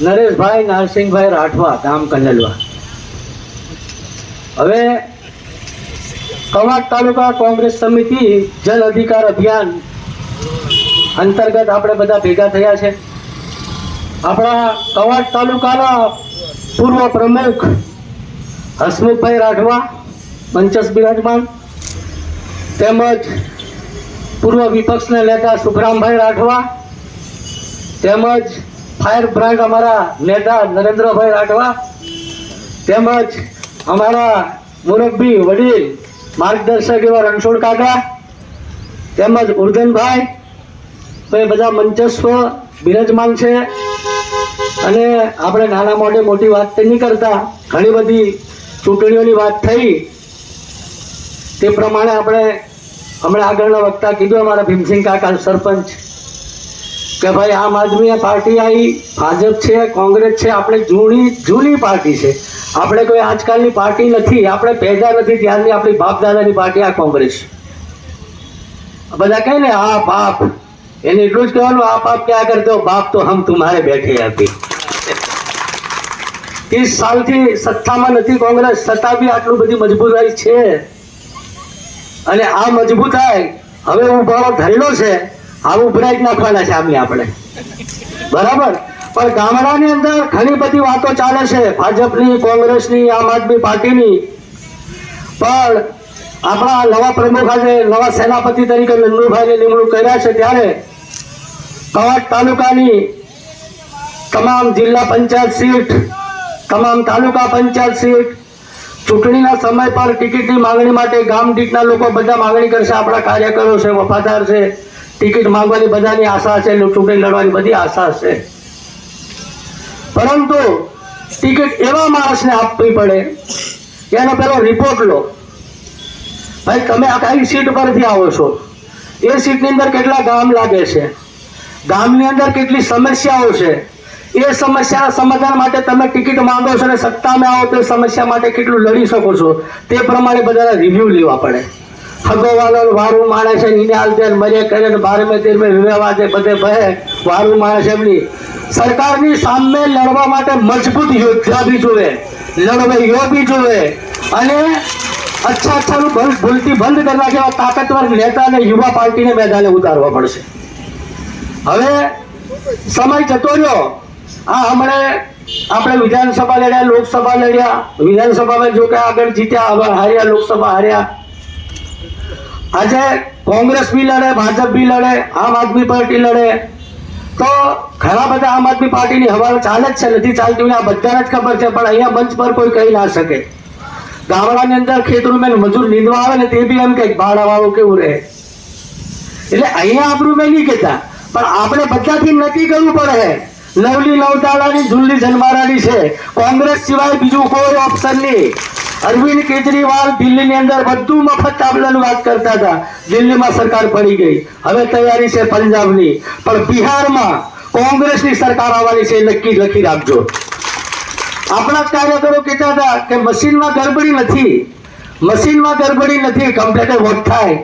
નરેશભાઈ, નરસિંહભાઈ રાઠવા, ગામ કંડલવા હવે કવાડ તાલુકા કોંગ્રેસ સમિતિ જન અધિકાર અભિયાન અંતર્ગત આપણે બધા ભેગા થયા છે. આપણા કવાડ તાલુકાના પૂર્વ પ્રમુખ હસમુખભાઈ રાઠવા, પંચસ બિરાજમાન, તેમજ પૂર્વ વિપક્ષના નેતા સુખરામભાઈ રાઠવા, તેમજ ફાયર બ્રાન્ડ અમારા નેતા નરેન્દ્રભાઈ રાઠવા તેમજ અમારા મુરબ્બી વડીલ માર્ગદર્શક એવા રણછોડ કાકા તેમજ ઉર્ધનભાઈ, તો એ બધા મંચસ્વ બિરાજમાન છે. અને આપણે નાના મોટે મોટી વાત તો નહીં કરતા, ઘણી બધી ચૂંટણીઓની વાત થઈ. તે પ્રમાણે આપણે હમણાં આગળના વક્તા કીધું, અમારા ભીમસિંહ કાકા સરપંચ. કે ભાઈ આમ આદમી પાર્ટી આવી, ભાજપ છે, કોંગ્રેસ છે, આપણે જૂની જૂની પાર્ટી છે. આપણે કોઈ આજકાલની પાર્ટી નથી, આપણે પેદા નથી ત્યારની આપણી બાપ દાદાની પાર્ટી આ કોંગ્રેસ. બધા કહે ને, આ બાપ. એને એટલું જ કહેવાનું, આ બાપ ક્યાં કરતો? બાપ તો હમ તુમ્હારે બેઠે હતી ત્રીસ સાલથી સત્તામાં નથી કોંગ્રેસ, સત્તા બી આટલું બધી મજબૂતાઈ છે. અને આ મજબૂતાઈ હવે ઉભારો ધરેલો છે આ બ્રેક નાખવાના છે આમની આપણે. બરાબર? પણ ગામડાની અંદર ઘણી બધી વાતો ચાલે છે. ભાજપની, કોંગ્રેસની, આમ આદમી પાર્ટીની. પણ આપણા નવા પ્રમુખ આજે નવા સેનાપતિ તરીકે નંદુભાઈને નિમણૂક કર્યા છે ત્યારે કવાટ તાલુકાની તમામ જિલ્લા પંચાયત સીટ, તમામ તાલુકા પંચાયત સીટ, ચૂંટણીના સમય પર ટિકિટની માંગણી માટે ગામ દીઠના લોકો બધા માંગણી કરશે. આપણા કાર્યકરો છે, વફાદાર છે. ટિકિટ માંગવાની બધાની આશા છે ચૂંટણી લડવાની બધી આશા છે. પરંતુ ટિકિટ એવા માણસને આપવી પડે, એનો પેલો રિપોર્ટ લો. ભાઈ, તમે આ કઈ સીટ પરથી આવો છો? એ સીટની અંદર કેટલા ગામ લાગે છે? ગામની અંદર કેટલી સમસ્યાઓ છે? એ સમસ્યાના સમાધાન માટે તમે ટિકિટ માંગો છો અને સત્તામાં આવો તો સમસ્યા માટે કેટલું લડી શકો છો? તે પ્રમાણે બધાના રિવ્યૂ લેવા પડે. હગોવાલો વારું માણસ નીને આલતે મરે કરે ને બારમે તેરમે વિવેવા છે બધે ભય વારું માણસ એમની. સરકારની સામે લડવા માટે મજબૂત યોદ્ધા બી જોવે લડવૈયો બી જોવે. અને અચ્છા અચ્છાનું ભૂલ, ભૂલથી બંધ કરી નાખે એવા તાકાતવર નેતા અને યુવા પાર્ટીને મેદાને ઉતારવા પડશે હવે સમય જતો રહ્યો. આ હમણે આપણે વિધાનસભા લડ્યા, લોકસભા લડ્યા. વિધાનસભામાં જો કે આગળ જીત્યા, હવે હાર્યા, લોકસભા હાર્યા. આજે કોંગ્રેસ બી લડે, ભાજપ બી લડે, આમ આદમી પાર્ટી લડે. તો ઘણા બધા આમ આદમી પાર્ટીની હવા ચાલે જ છે, નથી ચાલતી આ બધાને જ ખબર છે, પણ અહીંયા મંચ પર કોઈ કહી ના શકે. ગામડાની અંદર ખેતરોમાં મજૂર નીંદવા આવે ને તે બી એમ કંઈક ભાડાવાળું કેવું રહે? એટલે અહીંયા આપણું મેં નહીં કહેતા, પણ આપણે બધાથી નક્કી કરવું પડે. નવલી નવતાલાની જુલ્લી જન્મારાની છે. કોંગ્રેસ સિવાય બીજું કોઈ ઓપ્શન નહીં. અરવિંદ કેજરીવાલ દિલ્હીની અંદર બધું મફત તાબલાની વાત કરતા હતા. દિલ્હીમાં સરકાર પડી ગઈ. હવે તૈયારી છે પંજાબની. પણ બિહારમાં કોંગ્રેસની સરકાર આવવાની છે નક્કી લખી રાખજો. આપણા કાર્યકરો કહેતા હતા કે મશીનમાં ગરબડી નથી. મશીનમાં ગરબડી નથી કમ્પ્યુટર વોટ થાય.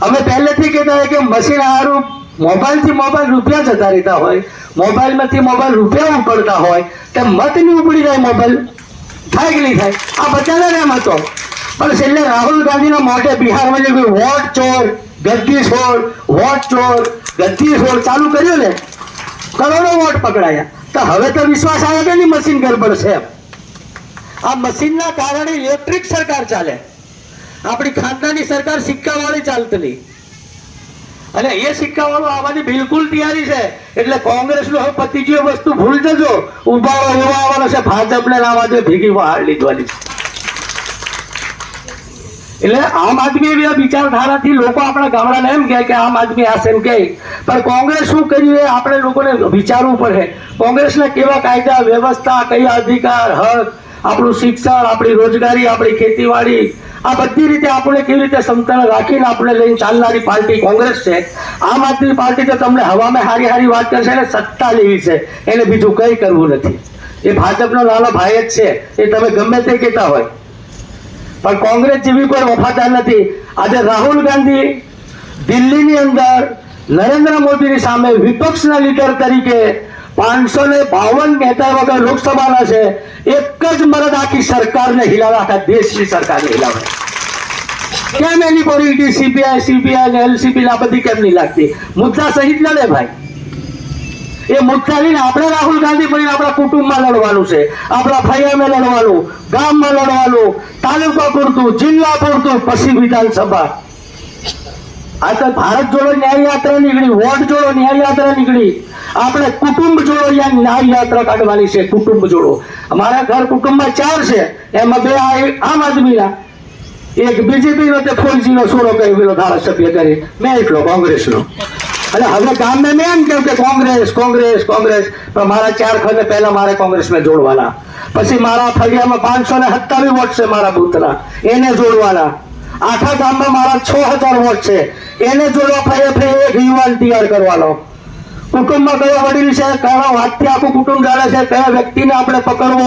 અમે પહેલેથી કહેતા હતા કે મશીન હારું મોબાઈલથી મોબાઈલ રૂપિયા જતા રહેતા હોય. મોબાઈલમાંથી મોબાઈલ રૂપિયા ઉપડતા હોય. તે મત નહીં ઉપડી જાય મોબાઈલ. થાય કે નહીં થાય? આ બધાને એમ હતો. પણ છેલ્લે રાહુલ ગાંધીના મોઢે બિહારમાં જે વોટ ચોર, ગદ્દી છોડ, વોટ ચોર, ગદ્દી છોડ ચાલુ કર્યું ને, કરોડો વોટ પકડાયા. તો હવે તો વિશ્વાસ આવે કે નહીં મશીન ગરબડ છે? આ મશીનના કારણે ઇલેક્ટ્રિક સરકાર ચાલે. આપણી ખાનદાની સરકાર સિક્કાવાળી ચાલતી નહીં અને એ સિક્કાવાળો આવવાની બિલકુલ તૈયારી છે. એટલે કોંગ્રેસનું હવે પતિજીઓ વસ્તુ ભૂલ જજો. ઊભા ઊભા આવવાનો છે. ભાજપને લાવવા જોઈએ ભેગી હાર લીધવાની એટલે આમ આદમી એવી વિચારધારાથી લોકો આપણા ગામડાને એમ કહે કે આમ આદમી આ સેમ કહે. પણ કોંગ્રેસ શું કર્યું એ આપણે લોકોને વિચારવું પડે. કોંગ્રેસના કેવા કાયદા, વ્યવસ્થા, કયા અધિકાર, હક, આપણું શિક્ષણ, આપણી રોજગારી, આપણી ખેતીવાડી આ બધી રીતે આપણે કેવી રીતે સમતળ રાખીને આપણે લઈને ચાલનારી પાર્ટી કોંગ્રેસ છે. આમ આદમી પાર્ટી તો તમને હવામાં હારી હારી વાત કરશે અને સત્તા લેવી છે. એને બીજું કંઈ કરવું નથી. એ ભાજપનો નાનો ભાઈ જ છે. એ તમે ગમે તે કહેતા હોય. પણ કોંગ્રેસ જેવી કોઈ વફાદાર નથી. આજે રાહુલ ગાંધી દિલ્હીની અંદર નરેન્દ્ર મોદીની સામે વિપક્ષના લીડર તરીકે પાંચસો ને બાવન નેતા વગર લોકસભાના છે. એક જ મરદ આખી સરકારને હિલાવે, આખા દેશની સરકારને હિલાવે. કેમ એની પોલિટી સીપીઆઈ સીપીઆઈ ને એલસીપી આ બધી કેમ નહીં લાગતી? મુદ્દા સહિત લડે ભાઈ. એ મુદ્દા લઈને આપણે રાહુલ ગાંધી બનીને આપણા કુટુંબમાં લડવાનું છે. આપણા ફૈયામાં લડવાનું, ગામમાં લડવાનું, તાલુકા પૂરતું, જિલ્લા પૂરતું, પછી વિધાનસભા. આ તો ભારત જોડો ન્યાય યાત્રા નીકળી વોર્ડ જોડો ન્યાય યાત્રા નીકળી. આપણે કુટુંબ જોડો ન્યાય યાત્રા કાઢવાની છે, કુટુંબ જોડો. અમારા ઘર કુટુંબમાં ચાર છે, એમાં બે આમ આદમીના એક બીજેપી નો તે ફોરજીનો સોરો કર્યો, પેલો ધારાસભ્ય કરી. મેં એટલો કોંગ્રેસનો. એટલે હવે ગામને મેં એમ કેવું કે કોંગ્રેસ કોંગ્રેસ કોંગ્રેસ. પણ મારા ચાર ખંડ પહેલા મારે કોંગ્રેસને જોડવાના. પછી મારા ફળિયામાં પાંચસો ને સત્તાવીસ વોટ છે મારા બુથના. એને જોડવાના. આખા ગામમાં મારા છ હજાર વોટ છે. એને જોડવા ફરી ફરી એક યુવાન તૈયાર કરવાનો કુટુંબમાં કયો વડીલ છે, કયા વાતથી આખું કુટુંબ જાણે છે, કયા વ્યક્તિને આપણે પકડવો,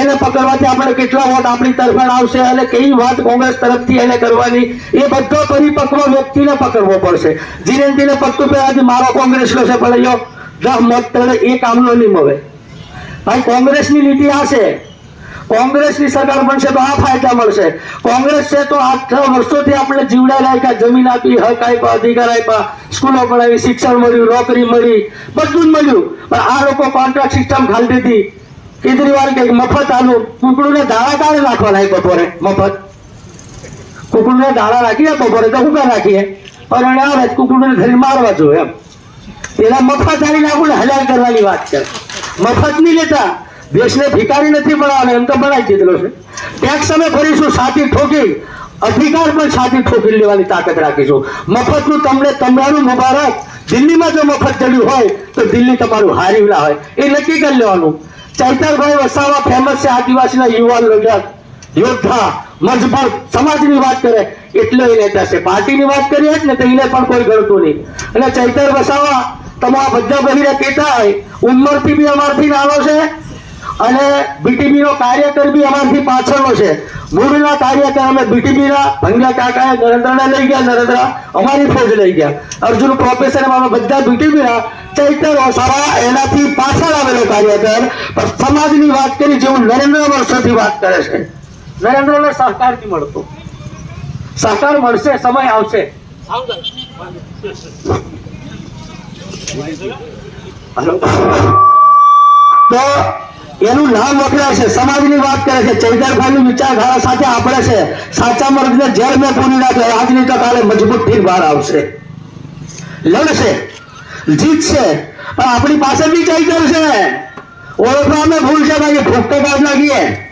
એને પકડવાથી આપણે કેટલા વોટ આપણી તરફેણ આવશે અને કઈ વાત કોંગ્રેસ તરફથી એને કરવાની, એ બધો પરિપક્વ વ્યક્તિને પકડવો પડશે. જીને પકતું પત્તું આજે મારો કોંગ્રેસનો છે, પણ અહીંયા દસ મત એ કામનો નહીં મળે. ભાઈ, કોંગ્રેસની નીતિ આ છે. કોંગ્રેસની સરકાર બનશે તો આ ફાયદા મળશે. કોંગ્રેસ છે તો આટલા વર્ષોથી આપણે જીવડા રાખ્યા, જમીન આપી, હક આપ્યા, અધિકાર આપ્યા, સ્કૂલો ભણાવી, શિક્ષણ મળ્યું, નોકરી મળી, બધું જ મળ્યું. પણ આ લોકો કોન્ટ્રાક્ટ સિસ્ટમ ખાલી દીધી. કેજરીવાલ કે મફત આલુ, કુકડુને દાણા કાઢે નાખવા એ બપોરે? મફત. કુકડુને દાણા રાખીએ બપોરે તો હું રાખીએ? પણ આવે કુકડુને ધરી મારવા જોઈએ એમ. પેલા મફત આલી નાખું ને હલાલ કરવાની વાત છે. મફત નહીં લેતા. દેશને ભિકારી નથી બનાવવાનો, એમ તો બનાવી દીધેલો છે. ટેક્સ અમે ભરીશું સાચી ઠોકી, અધિકાર પણ સાચી ઠોકી લેવાની તાકાત રાખીશું. મફતનું તમને તમારું મુબારક. દિલ્હીમાં જો મફત ચડ્યું હોય, તો દિલ્હી તમારું હારી ના હોય. એ નક્કી કરી લેવાનું. ચૈતરભાઈ વસાવા ફેમસ છે આદિવાસીના યુવાન લડત યોદ્ધા, મજબૂત, સમાજની વાત કરે, એટલે એ નેતા છે. પાર્ટીની વાત કરીએ ને, તો એને પણ કોઈ ગણતું નહીં. અને ચૈતર વસાવા, તમારા બધા બહીને કહેતા હોય, ઉંમરથી બી અમારથી નાનો છે અને બીટીબી નો કાર્યકર બી અમારથી પાછળનો છે. મૂળના કાર્યકર અમે બીટીબી ના ભંગા કાકાએ નરેન્દ્રને લઈ ગયા નરેન્દ્ર અમારી ફોજ લઈ ગયા. અર્જુન પ્રોફેસર અમે બધા બીટીબી ના ચૈતર વસાવા એનાથી પાછળ આવેલો કાર્યકર. પણ સમાજની વાત કરી જેવું નરેન્દ્ર વર્ષોથી વાત કરે છે. નરેન્દ્રને સહકાર નહીં મળતો. સહકાર મળશે સમય આવશે. તો એનું નામ વપરાય છે. સમાજની વાત કરે છે. ચૈતરભાઈની વિચારધારા સાથે આપણે છે. સાચા મર્દને જેલ મેં પૂરી નાખે આજની તો કાલે મજબૂતથી બહાર આવશે. લડશે. જીતશે. પણ આપણી પાસે બી ચૈતર છે. ઓળખવા અમે ભૂલ છે. ભાઈ ફૂટતો કાઢ નાખીએ.